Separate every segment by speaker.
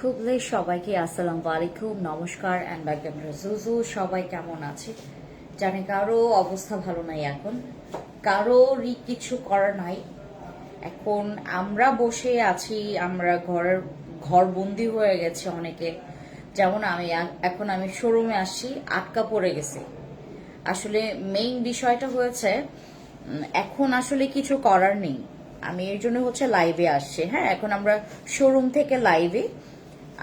Speaker 1: খুবলে সবাইকে আসসালামু আলাইকুম, নমস্কার অ্যান্ড ওয়েলকাম জুজু সবাই কেমন আছে? জানি কারও অবস্থা ভালো নাই এখন। কারোরই কিছু করার নাই। এখন আমরা বসে আছি, আমরা ঘরের ঘর বন্দি হয়ে গেছে অনেকে। যেমন আমি, এখন আমি শোরুমে আসছি, আটকা পড়ে গেছি। আসলে মেইন বিষয়টা হয়েছে এখন আসলে কিছু করার নেই। আমি এর জন্য হচ্ছে লাইভে আসছি। হ্যাঁ এখন আমরা শোরুম থেকে লাইভে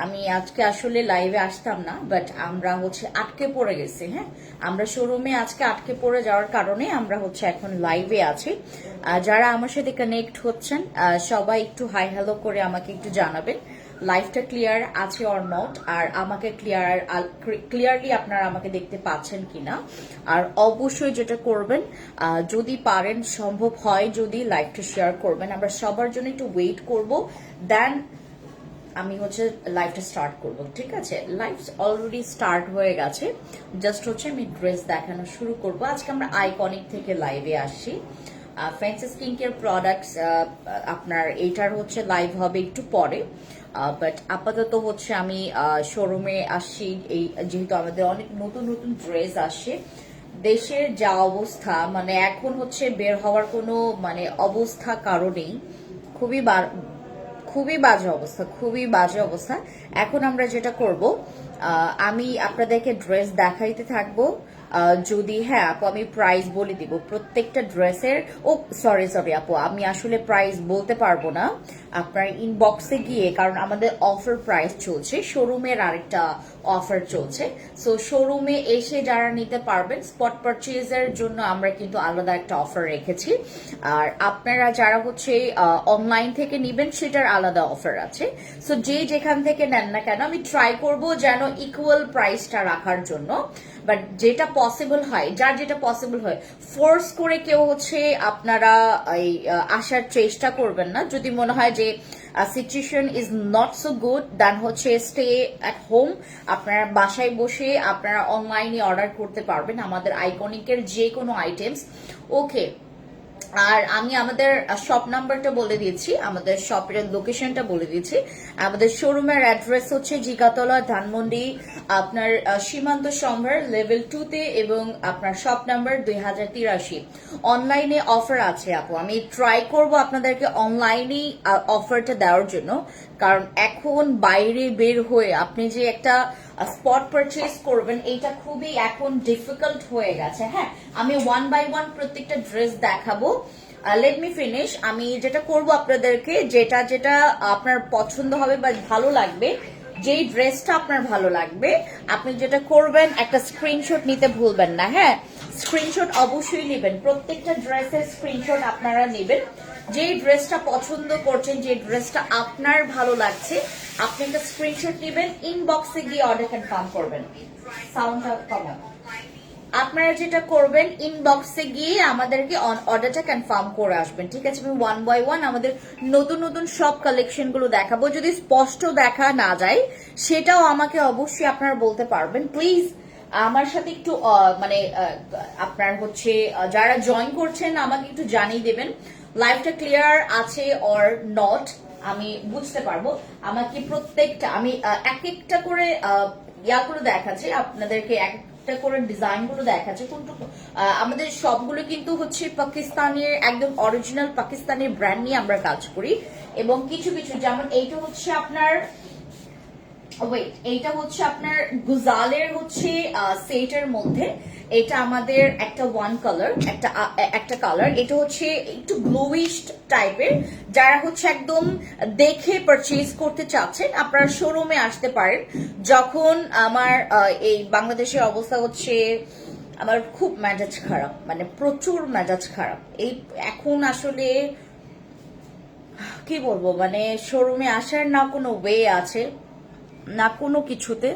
Speaker 1: আমি আজকে আসলে লাইভে আসতাম না বাট আমরা হচ্ছে আটকে পড়ে গেছি হ্যাঁ? আমরা শোরুমে আজকে আটকে পড়ে যাওয়ার কারণে আমরা হচ্ছে এখন লাইভে আছি। যারা আমার সাথে কানেক্ট হচ্ছেন সবাই একটু হাই হ্যালো করে আমাকে একটু জানাবেন। লাইফটা ক্লিয়ার আছে অর নট আর আমাকে ক্লিয়ার ক্লিয়ারলি আপনারা আমাকে দেখতে পাচ্ছেন কিনা? আর অবশ্যই যেটা করবেন যদি পারেন, সম্ভব হয় যদি লাইভটা শেয়ার করবেন। আমরা সবার জন্য একটু ওয়েট করব দেন আমি হচ্ছে লাইভটা স্টার্ট করব, ঠিক আছে? লাইভ অলরেডি স্টার্ট হয়ে গেছে। জাস্ট হচ্ছে আমি ড্রেস দেখানো শুরু করব। আজকে আমরা আইকনিক থেকে লাইভে আসছি। ফ্যান্সি স্কিন কেয়ার প্রোডাক্টস আপনার এইটার হচ্ছে লাইভ হবে একটু পরে। বাট আপাতত হচ্ছে আমি শোরুমে আসছি। এই, যেহেতু আমাদের অনেক নতুন নতুন ড্রেস আসে। দেশের যা অবস্থা মানে এখন হচ্ছে বের হওয়ার কোনো মানে অবস্থা কারণেই খুবই খুবই বাজে অবস্থা, খুবই বাজে অবস্থা। এখন আমরা যেটা করব আমি আপনাদেরকে ড্রেস দেখাইতে থাকব। যদি হ্যাঁ আপু, আমি প্রাইস বলে দিব। প্রত্যেকটা ড্রেসের, ও সরি সরি আপু, আমি আসলে প্রাইস বলতে পারব না। আপনার ইনবক্সে গিয়ে, কারণ আমাদের অফার প্রাইস চলছে শোরুমের আরেকটা অফার চলছে। সো শোরুমে এসে যারা নিতে পারবেন স্পট পারচেজের জন্য আমরা কিন্তু আলাদা একটা অফার রেখেছি। আর আপনারা যারা হচ্ছে অনলাইন থেকে নিবেন, সেটার আলাদা অফার আছে। সো যে যেখান থেকে নেন না কেন, আমি ট্রাই করব যেন ইকুয়াল প্রাইসটা রাখার জন্য। বাট যেটা পসিবল হয়, যার যেটা পসিবল হয় ফোর্স করে কেউ হচ্ছে আপনারা এই আসার চেষ্টা করবেন না। যদি মনে হয় যে situation is not so good then হচ্ছে স্টে অ্যাট হোম আপনারা বাসায় বসে আপনারা অনলাইনে অর্ডার করতে পারবেন। আমাদের আইকনিকের যে কোনো আইটেমস ওকে আর আমি আমাদের শপ নাম্বারটা বলে দিয়েছি, আমাদের শপের লোকেশনটা বলে দিয়েছি। আমাদের শোরুমের অ্যাড্রেস হচ্ছে জিগাতলা, ধানমন্ডি, আপনার সীমান্ত সম্ভার লেভেল টু তে এবং আপনার শপ নাম্বার দুই হাজার তিরাশি। অনলাইনে অফার আছে, আপু। আমি ট্রাই করব আপনাদেরকে অনলাইনেই অফারটা দেওয়ার জন্য। কারণ এখন বাইরে বের হয়ে আপনি যে একটা স্পট পারচেজ করবেন, এইটা খুবই এখন ডিফিকাল্ট হয়ে গেছে। হ্যাঁ আমি ওয়ান বাই ওয়ান প্রত্যেকটা ড্রেস দেখাবো। লেট মি ফিনিশ আমি যেটা করব আপনাদেরকে, যেটা যেটা আপনার পছন্দ হবে বা ভালো লাগবে, যেই ড্রেসটা আপনার ভালো লাগবে, আপনি যেটা করবেন, একটা স্ক্রিনশট নিতে ভুলবেন না হ্যাঁ? স্ক্রিনশট অবশ্যই নেবেন। প্রত্যেকটা ড্রেসের স্ক্রিনশট আপনারা নেবেন। যেই ড্রেসটা পছন্দ করছেন যে ড্রেসটা আপনার ভালো লাগছে, আপনি একটা স্ক্রিনশট নেবেন ইনবক্সে গিয়ে অর্ডার কনফার্ম করবেন। আপনারা যেটা করবেন ইনবক্সে গিয়ে আমাদেরকে অর্ডারটা কনফার্ম করে আসবেন, ঠিক আছে? আমি ওয়ান বাই ওয়ান আমাদের নতুন নতুন সব কালেকশনগুলো দেখাবো। যদি স্পষ্ট দেখা না যায়, সেটাও আমাকে অবশ্যই আপনারা বলতে পারবেন। প্লিজ আমার সাথে একটু মানে আপনার হচ্ছে যারা জয়েন করছেন, আমাকে একটু জানিয়ে দেবেন। লাইভটা ক্লিয়ার আছে অর নট আমি বুঝতে পারব। আমাকে প্রত্যেকটা, আমি এক একটা করে ইয়াগুলো দেখাচ্ছি, আপনাদেরকে এক একটা করে ডিজাইনগুলো দেখাচ্ছে। কোনটুকু আমাদের সবগুলো কিন্তু হচ্ছে পাকিস্তানের, একদম অরিজিনাল পাকিস্তানের ব্র্যান্ড নিয়ে আমরা কাজ করি। এবং কিছু কিছু, যেমন এইটা হচ্ছে আপনার ওয়েট এইটা হচ্ছে আপনার গুজালের হচ্ছে সেটের মধ্যে। এটা আমাদের একটা ওয়ান কালার একটা একটা কালার এটা হচ্ছে একটু গ্লোইশ টাইপের যারা হচ্ছে একদম দেখে পারচেজ করতে চাচ্ছেন, আপনারা শোরুমে আসতে পারেন। যখন আমার এই বাংলাদেশের অবস্থা হচ্ছে, আমার খুব মেজাজ খারাপ। মানে প্রচুর মেজাজ খারাপ। এই এখন আসলে, কি বলব? মানে শোরুমে আসার না কোনো ওয়ে আছে। না কোনো কিছুতে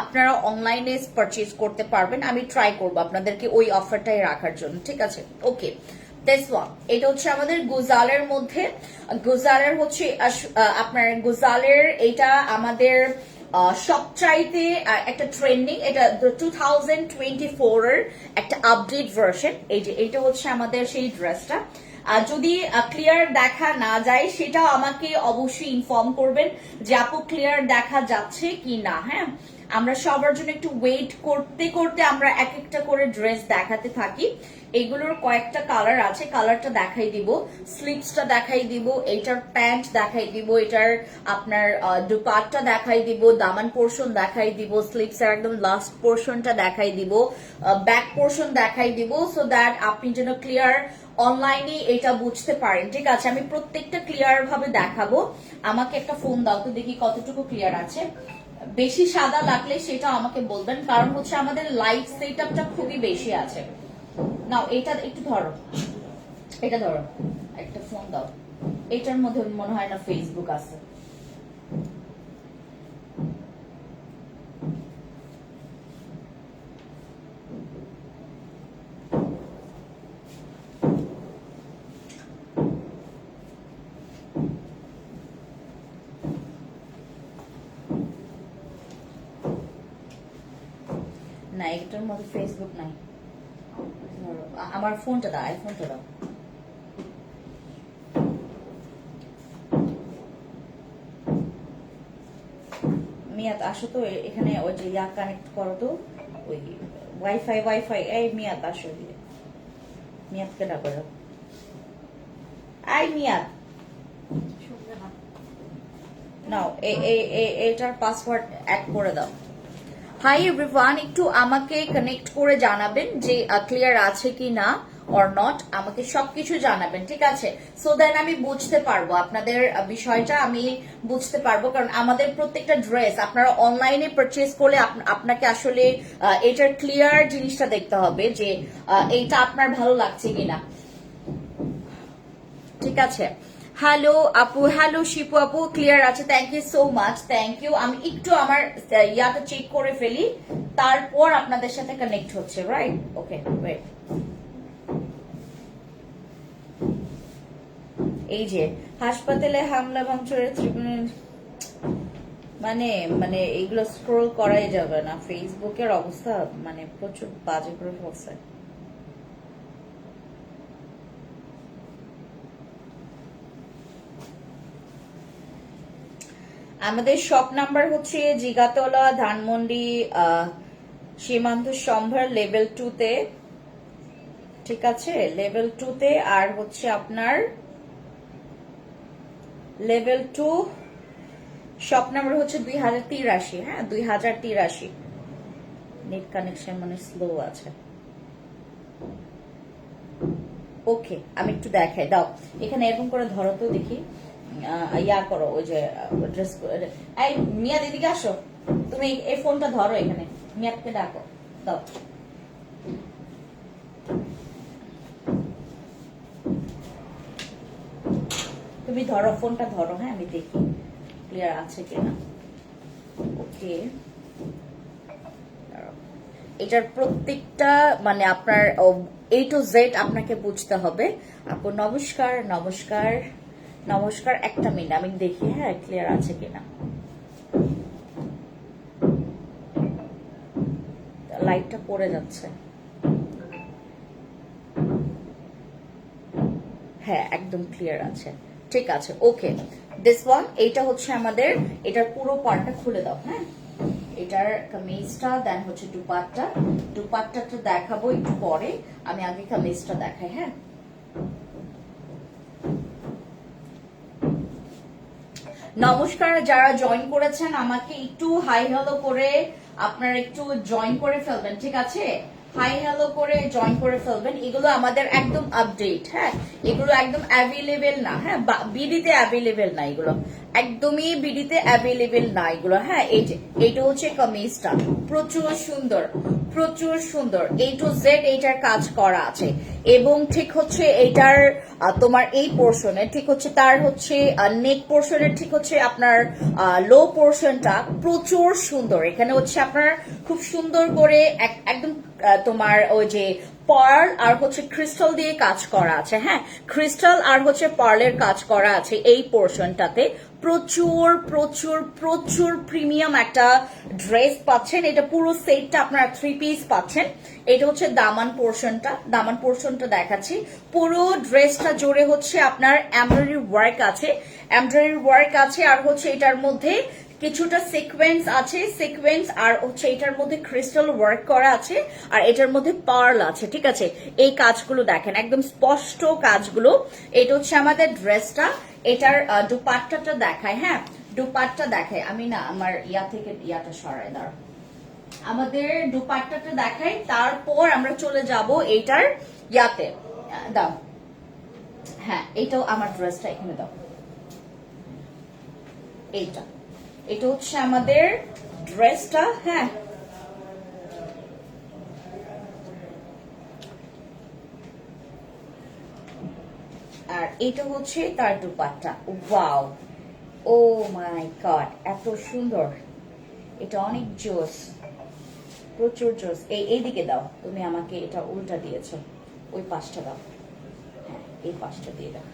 Speaker 1: আপনারা অনলাইনে পারচেজ করতে পারবেন। আমি ট্রাই করব আপনাদেরকে ওই অফারটাই রাখার জন্য, ঠিক আছে? ওকে এটা হচ্ছে আমাদের গুজালের মধ্যে। গুজালের হচ্ছে আপনার গুজালের এটা আমাদের সবচাইতে একটা ট্রেন্ডিং এটা টু থাউজেন্ড টোয়েন্টি ফোর এর একটা আপডেট ভার্সন এই যে এটা হচ্ছে আমাদের সেই ড্রেসটা আর যদি ক্লিয়ার দেখা না যায় সেটা আমাকে অবশ্যই ইনফর্ম করবেন যে আপু ক্লিয়ার দেখা যাচ্ছে কি না হ্যাঁ? আমরা সবার জন্য একটু ওয়েট করতে করতে আমরা এক একটা করে ড্রেস দেখাতে থাকি। এগুলোর কয়েকটা কালার আছে কালারটা দেখাই দিব স্লিপসটা দেখাই দিব, এটার প্যান্ট দেখাই দিব, এটার আপনার দুপাটটা দেখাই দিব, দামান পোর্শন দেখাই দিব স্লিপসের একদম লাস্ট পোর্শনটা দেখাই দিব ব্যাক পোর্শন দেখাই দিব সো দ্যাট আপনি যেন ক্লিয়ার অনলাইনে এটা বুঝতে পারেন। ঠিক আছে, আমি প্রত্যেকটা ক্লিয়ার ভাবে দেখাবো। আমাকে একটা ফোন দাও তো দেখি কতটুকু ক্লিয়ার আছে। বেশি সাদা লাগলে সেটা আমাকে বলবেন, কারণ হচ্ছে আমাদের লাইট সেট আপটা খুবই বেশি আছে। নাও, এটা একটু ধরো। এটা ধরো, একটা ফোন দাও। এটার মধ্যে মনে হয় না ফেসবুক আছে। মধ্যে ফেসবুক নাই। আমার ফোনটা দাও আইফোনটা দাও। মিয়াত আসো তো এখানে ওই যে ইয়া কানেক্ট করো তো ওই ওয়াইফাই ওয়াইফাই এই মিয়াত আসো দিয়ে মিয়াতকে ডাকো আই মিয়াত নাও এ- এ- এ- এটার পাসওয়ার্ড অ্যাড করে দাও। হাই এভরিওয়ান একটু আমাকে কানেক্ট করে জানাবেন যে ক্লিয়ার আছে কি না অর নট আমাকে সবকিছু জানাবেন, ঠিক আছে? সো দেন আমি বুঝতে পারব। আপনাদের বিষয়টা আমি বুঝতে পারব। কারণ আমাদের প্রত্যেকটা ড্রেস আপনারা অনলাইনে পারচেজ করলে আপনাকে আসলে এটার ক্লিয়ার জিনিসটা দেখতে হবে যে এইটা আপনার ভালো লাগছে কিনা। ঠিক আছে? হ্যালো আপু হ্যালো শিপু আপু ক্লিয়ার আছে. Thank you so much thank you আমি একটু আমার ইয়াটা চেক করে ফেলি। তারপর আপনাদের সাথে কানেক্ট হচ্ছে রাইট ওকে ওয়েট এই যে, হাসপাতালে হামলা ভাঙচুরের ত্রিপুরা মানে মানে এইগুলো স্ক্রোল করাই যাবে না। ফেসবুকের অবস্থা মানে প্রচুর বাজে করে আমাদের শপ নাম্বার হচ্ছে জিগাতলা, ধানমন্ডি সীমান্ত সম্ভার লেভেল টু তে। ঠিক আছে? লেভেল টু তে আর হচ্ছে আপনার লেভেল টু শপ নাম্বার হচ্ছে দুই হাজার তিরাশি হ্যাঁ? দুই হাজার তিরাশি। নেট কানেকশন মানে স্লো আছে। ওকে আমি একটু দেখাই। দাও, এখানে এরকম করে ধরো তো দেখি। ইয়া করো, ওই যে ড্রেস এই মিয়া দিদিকে আসো। তুমি এই- এই ফোনটা ধরো এখানে। মিয়াকে ডাকো। দাও। তুমি ধরো ফোনটা ধরো হ্যাঁ আমি দেখি ক্লিয়ার আছে কিনা। ওকে। এটার প্রত্যেকটা মানে আপনার এ টু জেড আপনাকে বুঝতে হবে। আপু, নমস্কার নমস্কার। নমস্কার, একটা মিনিট। আমি দেখি হ্যাঁ ক্লিয়ার আছে কিনা। লাইটটা পড়ে যাচ্ছে। হ্যাঁ একদম ক্লিয়ার আছে। ঠিক আছে ওকে দিস ওয়ান এইটা হচ্ছে আমাদের, এটার পুরো পার্টটা খুলে দাও হ্যাঁ। এটার কামিজটা দেন হচ্ছে দুপাট্টা। দুপাট্টাটা দেখাবো একটু পরে। আমি আগে কামিজটা দেখাই হ্যাঁ। নমস্কার, যারা জয়েন করেছেন, আমাকে একটু হাই হ্যালো করে আপনারা একটু জয়েন করে ফেলবেন, ঠিক আছে? হাই হ্যালো করে জয়েন করে ফেলবেন। এগুলো আমাদের একদম আপডেট হ্যাঁ? এগুলো একদম অ্যাভেলেবেল না হ্যাঁ? বিডিতে অ্যাভেলেবেল না এগুলো। একদমই বিডিতে অ্যাভেলেবেল না এগুলো হ্যাঁ? এই যে, এইটা হচ্ছে কামিজটা। প্রচুর সুন্দর প্রচুর সুন্দর। এ টু জেড এইটার কাজ করা আছে। এবং ঠিক হচ্ছে এইটার তোমার এই পোর্শনে ঠিক হচ্ছে তার হচ্ছে নেক পোর্শনের ঠিক হচ্ছে আপনার লো পোর্শনটা প্রচুর সুন্দর। এখানে হচ্ছে আপনার খুব সুন্দর করে একদম তোমার ওই যে পার্ল আর হচ্ছে ক্রিস্টাল দিয়ে কাজ করা আছে হ্যাঁ? ক্রিস্টাল আর হচ্ছে পার্লের কাজ করা আছে এই পোর্শনটাতে প্রচুর প্রচুর প্রচুর প্রিমিয়াম একটা ড্রেস পাচ্ছেন। এটা পুরো সেটটা আপনারা থ্রি পিস পাচ্ছেন। এটা হচ্ছে দামান পোর্শনটা। দামান পোর্শনটা দেখাচ্ছি। পুরো ড্রেসটা জুড়ে হচ্ছে আপনার এমব্রয়ডারি ওয়ার্ক আছে। এমব্রয়ডারি ওয়ার্ক আছে আর হচ্ছে এটার মধ্যে কিছুটা সিকোয়েন্স আছে। সিকোয়েন্স আর হচ্ছে এটার মধ্যে ক্রিস্টাল ওয়ার্ক করা আছে। আর এটার মধ্যে পার্ল আছে, ঠিক আছে? এই কাজগুলো দেখেন, একদম স্পষ্ট কাজগুলো। এটা হচ্ছে আমাদের ড্রেসটা। এটার দুপাট্টাটা দেখায় হ্যাঁ? দুপাট্টা দেখায় আমি না, আমার ইয়া থেকে, ইয়াটা সরাই দাঁড় আমাদের দুপাট্টাটা দেখাই, তারপর আমরা চলে যাব এইটার ইয়াতে। দাও। হ্যাঁ এটাও আমার ড্রেসটা এখানে দাও। এইটা। এটা হচ্ছে আমাদের ড্রেসটা হ্যাঁ। আর এটা হচ্ছে তার dupatta. Wow! Oh my god, এত সুন্দর। এটা অনেক জোস। প্রচুর জোস এই এইদিকে দাও। তুমি আমাকে এটা উল্টা দিয়েছ। ওই পাশটা দাও। হ্যাঁ এই পাশটা দিয়ে দাও।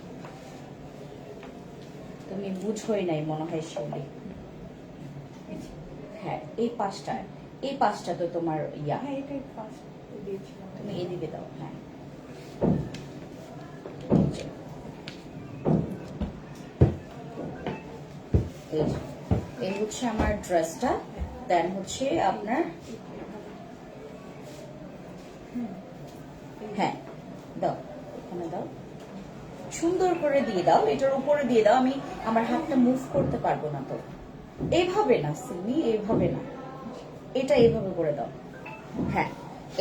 Speaker 1: তুমি বুঝোই নাই মনে হয় শিউলি। হ্যাঁ এই পাশটা এই পাশটা তো তোমার ইয়া।
Speaker 2: হ্যাঁ
Speaker 1: তুমি এদিকে দাও হ্যাঁ। এই হচ্ছে আমার ড্রেসটা দেন হচ্ছে আপনার হ্যাঁ দাও এখানে দাও সুন্দর করে দিয়ে দাও, এটার উপরে দিয়ে দাও, আমি আমার হাতটা মুভ করতে পারব না তো। এইভাবে না, সিমি এইভাবে না। এটা এইভাবে করে দাও। হ্যাঁ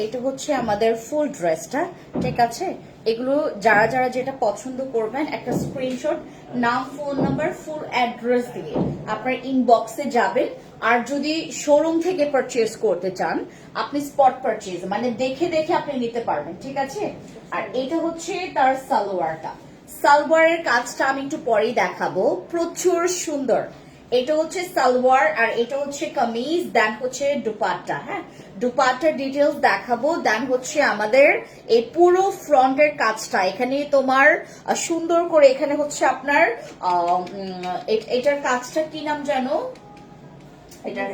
Speaker 1: এটা হচ্ছে আমাদের ফুল ড্রেসটা ঠিক আছে? এগুলো যারা যারা যেটা পছন্দ করবেন, একটা স্ক্রিনশট নাম ফোন নাম্বার ফুল অ্যাড্রেস দিয়ে আপনার ইনবক্সে যাবেন। আর যদি শোরুম থেকে পারচেজ করতে চান, আপনি স্পট পারচেজ মানে দেখে দেখে আপনি নিতে পারবেন, ঠিক আছে? আর এটা হচ্ছে তার সালোয়ারটা। সালোয়ারের কাজটা আমি একটু পরেই দেখাবো। প্রচুর সুন্দর। এটা হচ্ছে সালোয়ার আর এটা হচ্ছে কামিজ দেন হচ্ছে দুপাট্টা হ্যাঁ? দুপাট্টার ডিটেলস দেখাবো। দেন হচ্ছে আমাদের এই পুরো ফ্রন্টের কাজটা। এখানে তোমার সুন্দর করে এখানে হচ্ছে আপনার আহ, এটার কাজটা কি নাম জানো? এটার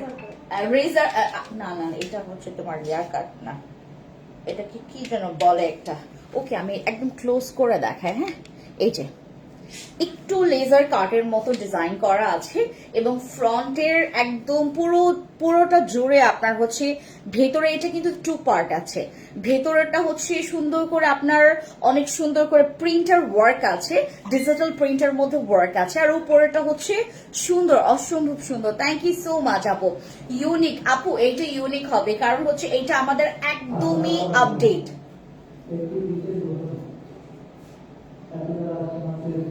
Speaker 1: রেজার না না এটা হচ্ছে তোমার ইয়ার কাট না। এটা কি কি যেন বলে একটা। ওকে আমি একদম ক্লোজ করে দেখাই হ্যাঁ? এই একটু লেজার কাটের মতো ডিজাইন করা আছে এবং ফ্রন্টের একদম পুরো, পুরোটা জুড়ে আপনার হচ্ছে ভেতরে এটা কিন্তু টু পার্ট আছে। ভেতরেরটা হচ্ছে সুন্দর করে আপনার অনেক সুন্দর করে প্রিন্টার ওয়ার্ক আছে ডিজিটাল প্রিন্টার মধ্যে ওয়ার্ক আছে আর উপরেটা হচ্ছে সুন্দর, অসম্ভব সুন্দর। থ্যাংক ইউ সো মাচ আপু। ইউনিক আপু, এইটা ইউনিক হবে, কারণ হচ্ছে এইটা আমাদের একদমই আপডেট
Speaker 3: একটি বিশেষ ঘটনা এতটা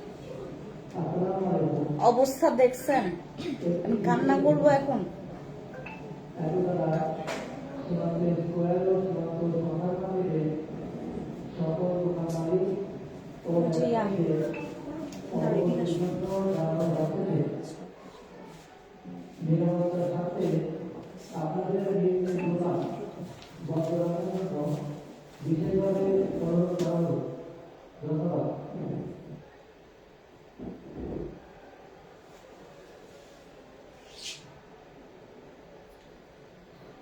Speaker 1: অবস্থা দেখছেন? আমি কান্না করব এখন।
Speaker 3: এতটা সীমান্তের স্কোয়ার ও সীমান্ত সংখ্যাকারীদের সকল দোকান মালিক ও
Speaker 1: জি, আমি-
Speaker 3: ব্যবসায়ীদের অবগতির জন্য জানানো যাচ্ছে যে নিরাপত্তার স্বার্থে আপনাদের নিজ নিজ দোকান বন্ধ রাখার জন্য বিশেষভাবে অনুরোধ করা হলো ধন্যবাদ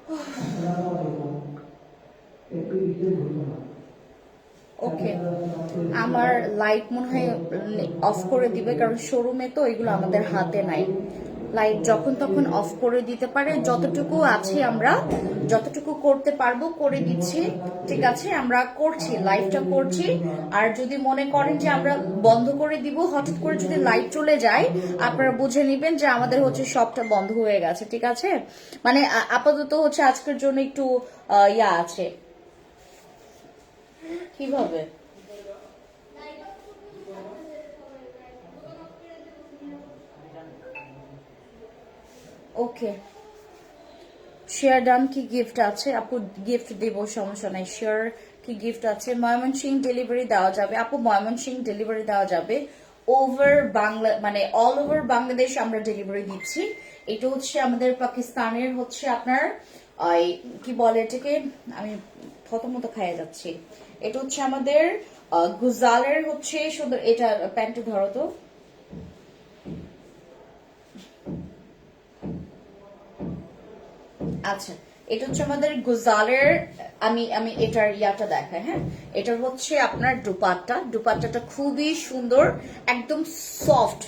Speaker 3: আসসালামু আলাইকুম একটি বিশেষ ঘটনা
Speaker 1: ওকে আমার লাইট মনে হয় অফ করে দিবে, কারণ শোরুমে তো এগুলো আমাদের হাতে নাই। লাইট যখন তখন অফ করে দিতে পারে, যতটুকু আছে আমরা, যতটুকু করতে পারব করে দিচ্ছি, ঠিক আছে, আমরা করছি লাইভটা করছি। আর যদি মনে করেন যে আমরা বন্ধ করে দিব, হঠাৎ করে যদি লাইট চলে যায়, আপনারা বুঝে নেবেন যে আমাদের হচ্ছে সবটা বন্ধ হয়ে গেছে, ঠিক আছে? মানে আপাতত হচ্ছে আজকের জন্য একটু ইয়া আছে। কীভাবে? ওকে। শেয়ার ডান কি গিফট আছে? আপু গিফট দেব, সমস্যা নাই। শেয়ার কি গিফট আছে? ময়মনসিং ডেলিভারি দেওয়া যাবে। আপু, ময়মনসিং ডেলিভারি দেওয়া যাবে ওভার বাংলা মানে অল ওভার বাংলাদেশ আমরা ডেলিভারি দিচ্ছি। এটা হচ্ছে আমাদের পাকিস্তানের হচ্ছে আপনার, ওই কি বলে এটাকে? আমি প্রথমত খাইয়ে যাচ্ছি। এটা হচ্ছে আমাদের গুজালের হচ্ছে শুধু এটা প্যান্টে ধরো তো। আচ্ছা এটা হচ্ছে আমাদের গুজালের, আমি আমি এটার ইয়াটা দেখাই হ্যাঁ? এটা হচ্ছে আপনার দুপাট্টা। দুপাট্টাটা খুবই সুন্দর, একদম সফট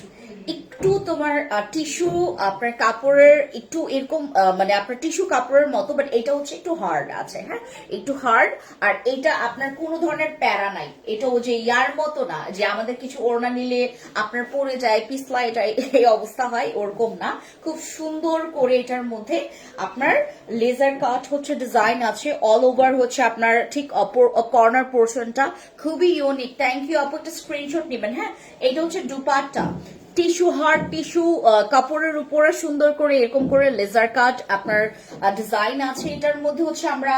Speaker 1: একটু তোমার টিস্যু আপনার কাপড়ের একটু এরকম মানে আপনার টিস্যু কাপড়ের মতো বাট এটা হচ্ছে একটু হার্ড আছে হ্যাঁ? একটু হার্ড আর এটা আপনার কোনো ধরনের প্যারা নাই। এটা যে ইয়ার মতো না, যে আমাদের কিছু ওড়না নিলে আপনার পড়ে যায়, পিছলা, এটা, এই অবস্থা হয়, ওরকম না। খুব সুন্দর করে এটার মধ্যে আপনার লেজার কাট হচ্ছে ডিজাইন আছে অল ওভার হচ্ছে আপনার ঠিক কর্নার পোর্শনটা খুবই ইউনিক থ্যাংক ইউ আপু, একটা স্ক্রিনশট নেবেন হ্যাঁ? এটা হচ্ছে দুপাটটা। টিস্যু হার্ড টিস্যু কাপড়ের উপরে সুন্দর করে এরকম করে লেজার কাট আপনার ডিজাইন আছে। এটার মধ্যে হচ্ছে আমরা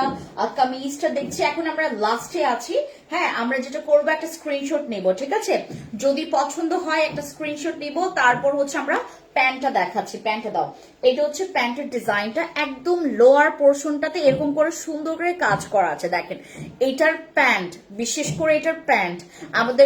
Speaker 1: কামিজটা দেখছি। এখন আমরা লাস্টে আছি। হ্যাঁ আমরা যেটা করব, একটা স্ক্রিনশট নেব, ঠিক আছে? যদি পছন্দ হয়, একটা স্ক্রিনশট নিব। তারপর হচ্ছে আমরা প্যান্টটা দেখাচ্ছি। প্যান্টটা দাও। এটা হচ্ছে প্যান্টের ডিজাইনটা একদম লোয়ার পোর্শনটাতে এরকম করে সুন্দর করে কাজ করা আছে। দেখেন, এটার প্যান্ট, বিশেষ করে এটার প্যান্ট, আমাদের